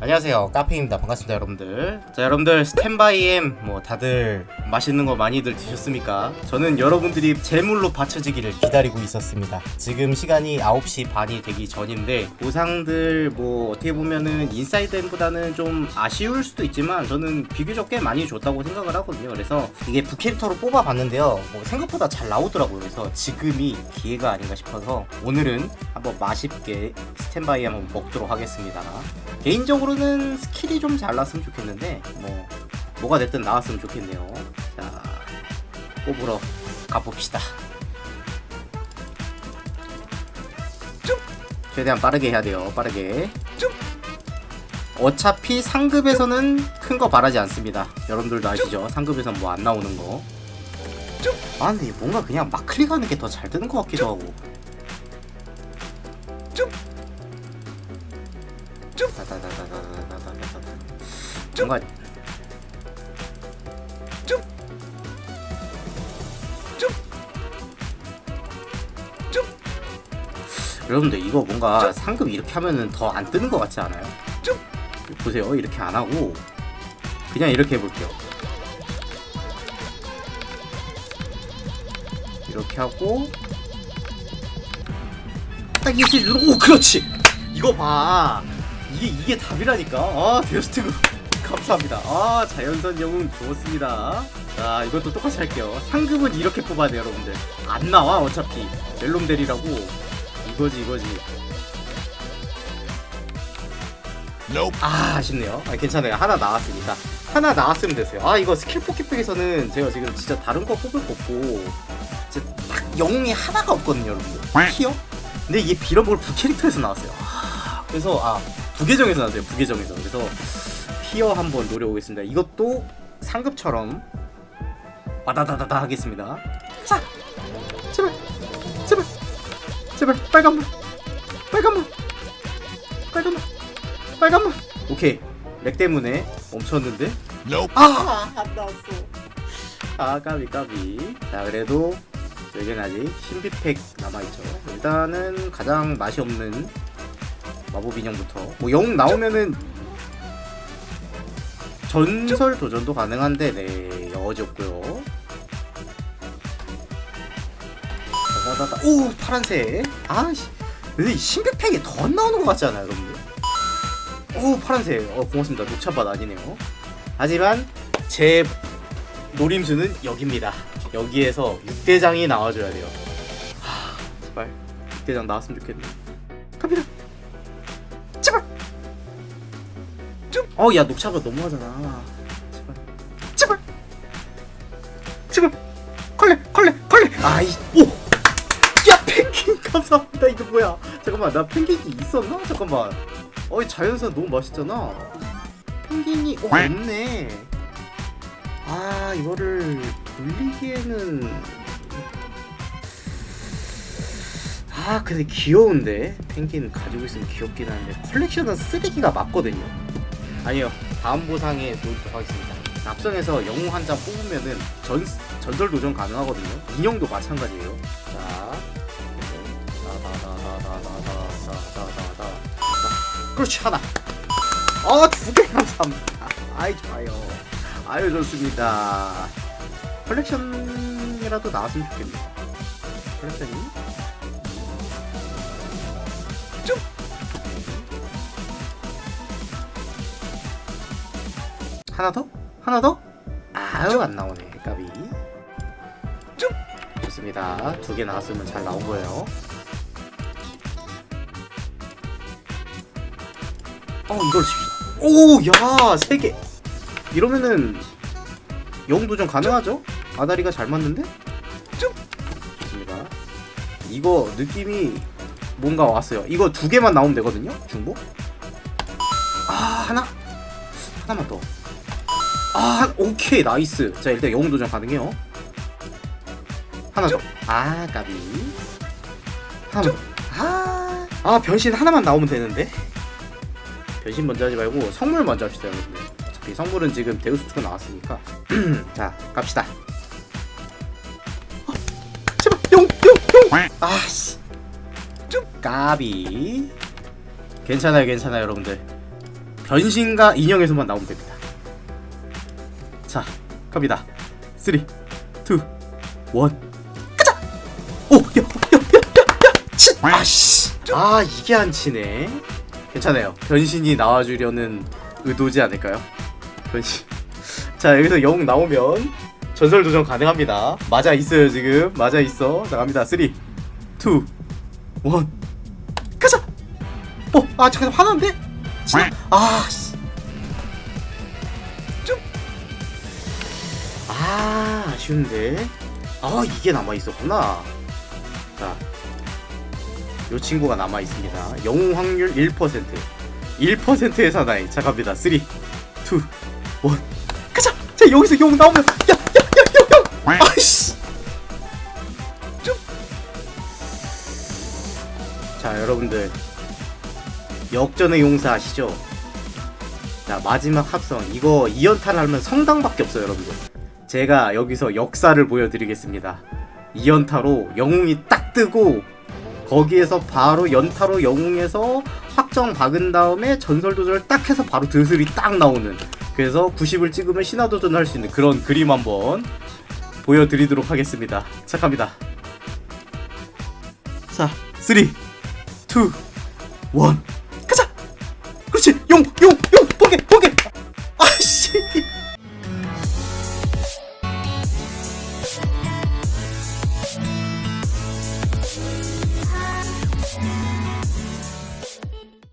안녕하세요. 카페입니다. 반갑습니다 여러분들. 자 여러분들 스탠바이엠 뭐 다들 맛있는 거 많이들 드셨습니까? 저는 여러분들이 제물로 받쳐지기를 기다리고 있었습니다. 지금 시간이 9시 반이 되기 전인데 보상들 뭐 어떻게 보면은 인사이드엠보다는 좀 아쉬울 수도 있지만 저는 비교적 꽤 많이 줬다고 생각을 하거든요. 그래서 이게 부캐릭터로 뽑아봤는데요. 뭐 생각보다 잘 나오더라고요. 그래서 지금이 기회가 아닌가 싶어서 오늘은 한번 맛있게 스탠바이엠 한번 먹도록 하겠습니다 개인적으로는 스킬이 좀잘 나왔으면 좋겠는데 뭐 뭐가 됐든 나왔으면 좋겠네요. 자 뽑으러 가봅시다. 최대한 빠르게 해야 돼요. 빠르게. 어차피 상급에서는 큰 거 바라지 않습니다. 여러분들도 아시죠? 상급에선 뭐 안 나오는 거. 아 근데 뭔가 그냥 막 클릭하는 게 더잘 뜨는 것 같기도 하고. 뭔가 여러분들 이거 뭔가 상급 이렇게 하면은 더 안 뜨는 것 같지 않아요? 보세요. 이렇게 안 하고 그냥 이렇게 해볼게요. 이렇게 하고 딱 이렇게 누르고 오 그렇지! 이거 봐 이게 이게 답이라니까. 아 데어스티그 감사합니다. 아 자연선 영웅 좋습니다. 자 이것도 똑같이 할게요. 상급은 이렇게 뽑아야 돼요 여러분들. 안 나와 어차피. 멜롬델이라고. 이거지 이거지. 아 아쉽네요. 아 괜찮아요. 하나 나왔으니까 하나 나왔으면 됐어요. 아 이거 스킬 포켓백에서는 제가 지금 진짜 다른 거 뽑을 거 없고 진짜 딱 영웅이 하나가 없거든요 여러분들. 피어? 근데 이게 비럼볼 부캐릭터에서 나왔어요. 아, 그래서 아 부계정에서 나왔어요 부계정에서. 그래서 피어 한번 노려보겠습니다. 이것도 상급처럼 와다다다다 하겠습니다. 자 제발 제발 제발 빨간불 빨간불 빨간불 빨간불. 오케이. 렉 때문에 멈췄는데. 아 안 나왔어 아 까비 까비. 자 그래도 여기는 아직 신비팩 남아있죠. 일단은 가장 맛이 없는 마법 인형부터. 뭐 영웅 나오면은 전설 도전도 가능한데 네 여지 없고요. 오 파란색. 아씨. 근데 이 신비팩이 더안 나오는 것 같지 않아요 여러분들? 오 파란색. 어 고맙습니다. 녹차밭 아니네요. 하지만 제 노림수는 여기입니다. 여기에서 육대장이 나와줘야 돼요. 하, 제발. 육대장 나왔으면 좋겠네 어야 녹차밭 너무하잖아. 제발. 제발. 제발. 컬레 컬레 컬레. 아이 오야 펭귄 감사합니다. 이거 뭐야? 잠깐만 나 펭귄이 있었나? 잠깐만. 어이 자연산 너무 맛있잖아. 펭귄이 어, 없네. 아 이거를 돌리기에는. 아 근데 귀여운데? 펭귄 가지고 있으면 귀엽긴 한데 컬렉션은 쓰레기가 맞거든요 아니요. 다음 보상에 놓도록 하겠습니다. 앞선에서 영웅 한 장 뽑으면은 전, 전설 도전 가능하거든요. 인형도 마찬가지예요. 자 그렇지 하나 어두 개 감사합니다. 아이 좋아요. 아유 좋습니다. 컬렉션이라도 나왔으면 좋겠네요 컬렉션이 하나 더? 하나 더? 아유 안 나오네 까비. 쭉! 좋습니다. 두 개 나왔으면 잘 나온 거예요. 어 이걸 씁시다. 오야 세개. 이러면은 영웅 도전 가능하죠? 아다리가 잘 맞는데? 쭉! 좋습니다. 이거 느낌이 뭔가 왔어요. 이거 두 개만 나오면 되거든요? 중복? 아 하나? 하나만 더 아 오케이 나이스. 자 일단 영웅 도전 가능해요. 하나 더아 까비. 하나 더아 아, 변신 하나만 나오면 되는데? 변신 먼저 하지 말고 성물 먼저 합시다 여러분들. 어차피 성물은 지금 데우스2가 나왔으니까. 자 갑시다. 어, 제발 용용용 아씨. 좀 까비. 괜찮아요 괜찮아요 여러분들. 변신과 인형에서만 나오면 됩니다. 자, 갑니다. 3, 2, 1, 가자! 오, 야, 야, 야, 야, 야, 치! 아씨! 아, 이게 안 치네. 괜찮아요. 변신이 나와주려는 의도지 않을까요? 변신. 자, 여기서 영웅 나오면 전설 도전 가능합니다. 맞아 있어요, 지금. 맞아 있어. 자, 갑니다. 3, 2, 1, 가자! 어, 아, 잠깐 화났는데? 아, 씨. 아, 아쉬운데. 아, 이게 남아 있었구나. 자, 요 친구가 남아 있습니다. 영웅 확률 1%. 1%의 사나이. 자, 갑니다. 3, 2, 1. 가자! 자, 여기서 영웅 나오면. 야, 야, 야, 야, 야! 아이씨! 좀. 자, 여러분들. 역전의 용사 아시죠? 자 마지막 합성 이거 2연타를 하면 성당밖에 없어요 여러분들 제가 여기서 역사를 보여드리겠습니다 2연타로 영웅이 딱 뜨고 거기에서 바로 연타로 영웅에서 확정 박은 다음에 전설 도전을 딱 해서 바로 드슬이 딱 나오는 그래서 90을 찍으면 신화 도전을 할 수 있는 그런 그림 한번 보여드리도록 하겠습니다 자 갑니다 자 3, 2, 1 가자! 그렇지! 용! 용!